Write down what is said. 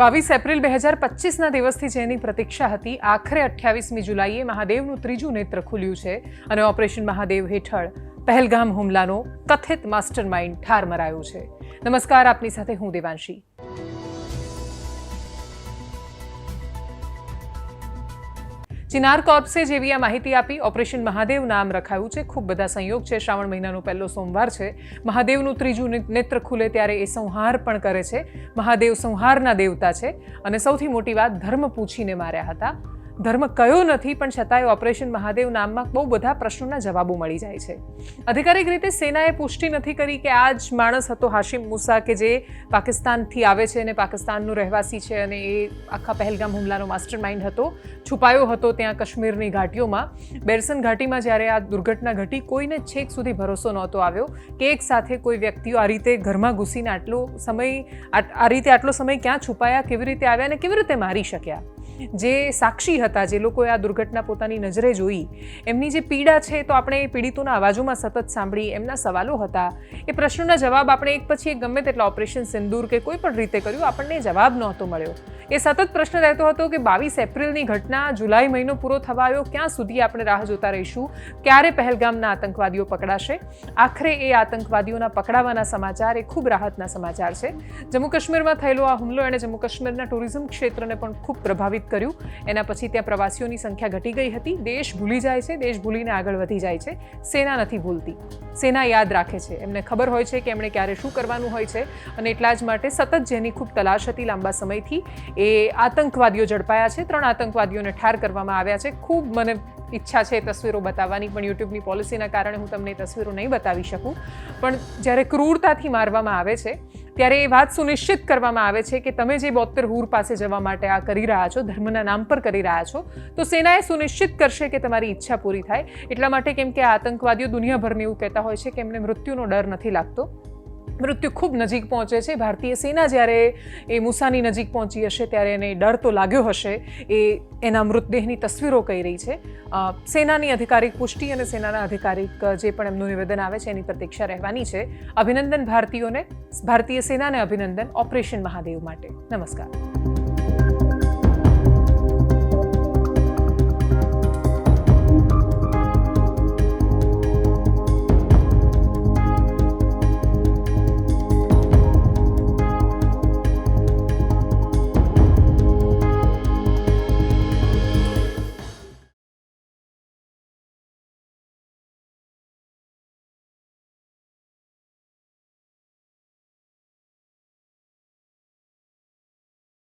બાવીસ એપ્રિલ બે હજાર પચીસના દિવસથી જેની પ્રતીક્ષા હતી, આખરે અઠ્યાવીસમી જુલાઈએ મહાદેવનું ત્રીજું નેત્ર ખુલ્યું છે અને ઓપરેશન મહાદેવ હેઠળ પહેલગામ હુમલાનો કથિત માસ્ટર માઇન્ડ ઠાર મરાયો છે. નમસ્કાર, આપની સાથે હું દેવાંશી. ચિનાર કોર્પ્સે જેવી આ માહિતી આપી. ઓપરેશન મહાદેવ નામ રખાયું છે. ખૂબ બધા સંયોગ છે. શ્રાવણ મહિનાનો પહેલો સોમવાર છે. મહાદેવનું ત્રીજું નેત્ર ખુલે ત્યારે એ સંહાર પણ કરે છે. મહાદેવ સંહારના દેવતા છે. અને સૌથી મોટી વાત ધર્મ પૂછીને માર્યા હતા. ધર્મ કયો નથી, પણ છતાંય ઓપરેશન મહાદેવ નામમાં બહુ બધા પ્રશ્નોના જવાબો મળી જાય છે. અધિકારિક રીતે સેનાએ પુષ્ટિ નથી કરી કે આ જ માણસ હતો હાશિમ મુસા કે જે પાકિસ્તાનથી આવે છે અને પાકિસ્તાનનો રહેવાસી છે અને એ આખા પહેલગામ હુમલાનો માસ્ટર માઇન્ડ હતો, છુપાયો હતો ત્યાં કાશ્મીરની ઘાટીઓમાં. બેરસન ઘાટીમાં જ્યારે આ દુર્ઘટના ઘટી, કોઈને છેક સુધી ભરોસો નહોતો આવ્યો કે એક સાથે કોઈ વ્યક્તિઓ આ રીતે ઘરમાં ઘૂસીને આટલો સમય આ રીતે આટલો સમય ક્યાં છુપાયા, કેવી રીતે આવ્યા અને કેવી રીતે મારી શક્યા? જે સાક્ષી હતા, જે લોકોએ આ દુર્ઘટના પોતાની નજરે જોઈ, એમની જે પીડા છે તો આપણે એ પીડિતોના અવાજોમાં સતત સાંભળી એમના સવાલો હતા. એ પ્રશ્નોના જવાબ આપણે એક પછી એક ગમે તેટલા ઓપરેશન સિંદૂર કે કોઈ પણ રીતે કર્યું, આપણને જવાબ નહોતો મળ્યો. એ સતત પ્રશ્ન રહેતો હતો કે બાવીસ એપ્રિલની ઘટના જુલાઈ મહિનો પૂરો થવા આવ્યો ક્યાં સુધી આપણે રાહ જોતા રહીશું? ક્યારે પહેલગામના આતંકવાદીઓ પકડાશે? આખરે એ આતંકવાદીઓના પકડાવાના સમાચાર એ ખૂબ રાહતના સમાચાર છે. જમ્મુ કાશ્મીરમાં થયેલો આ હુમલો એણે જમ્મુ કાશ્મીરના ટુરિઝમ ક્ષેત્રને પણ ખૂબ પ્રભાવિત કર્યું. એના પછી ત્યાં પ્રવાસીઓની સંખ્યા ઘટી ગઈ હતી. દેશ ભૂલી જાય છે. દેશ ભૂલીને આગળ વધી જાય છે. સેના નથી ભૂલતી. સેના યાદ રાખે છે. એમને ખબર હોય છે કે એમણે ક્યારે શું કરવાનું હોય છે અને એટલા જ માટે સતત જેની ખૂબ તલાશ હતી લાંબા સમયથી એ આતંકવાદીઓ ઝડપાયા છે. ત્રણ આતંકવાદીઓને ઠાર કરવામાં આવ્યા છે. ખૂબ મને ઈચ્છા છે તસવીરો બતાવવાની, પણ યુટ્યુબની પોલિસીના કારણે હું તમને તસવીરો નહીં બતાવી શકું. પણ જ્યારે ક્રૂરતાથી મારવામાં આવે છે ત્યારે એ વાત સુનિશ્ચિત કરવામાં આવે છે કે તમે જે બોતેર હુર પાસે જવા માટે આ કરી રહ્યા છો, ધર્મના નામ પર કરી રહ્યા છો, તો સેનાએ સુનિશ્ચિત કરશે કે તમારી ઈચ્છા પૂરી થાય. એટલા માટે કેમ કે આતંકવાદીઓ દુનિયાભરને એવું કહેતા હોય છે કે એમને મૃત્યુનો ડર નથી લાગતો. મૃત્યુ ખૂબ નજીક પહોંચે છે. ભારતીય સેના જ્યારે એ મૂસાની નજીક પહોંચી હશે ત્યારે એને ડર તો લાગ્યો હશે. એ એના મૃતદેહની તસવીરો કહી રહી છે. સેનાની અધિકારિક પુષ્ટિ અને સેનાના અધિકારિક જે પણ એમનું નિવેદન આવે છે, એની પ્રતીક્ષા રહેવાની છે. અભિનંદન ભારતીયોને. ભારતીય સેનાને અભિનંદન ઓપરેશન મહાદેવ માટે. નમસ્કાર.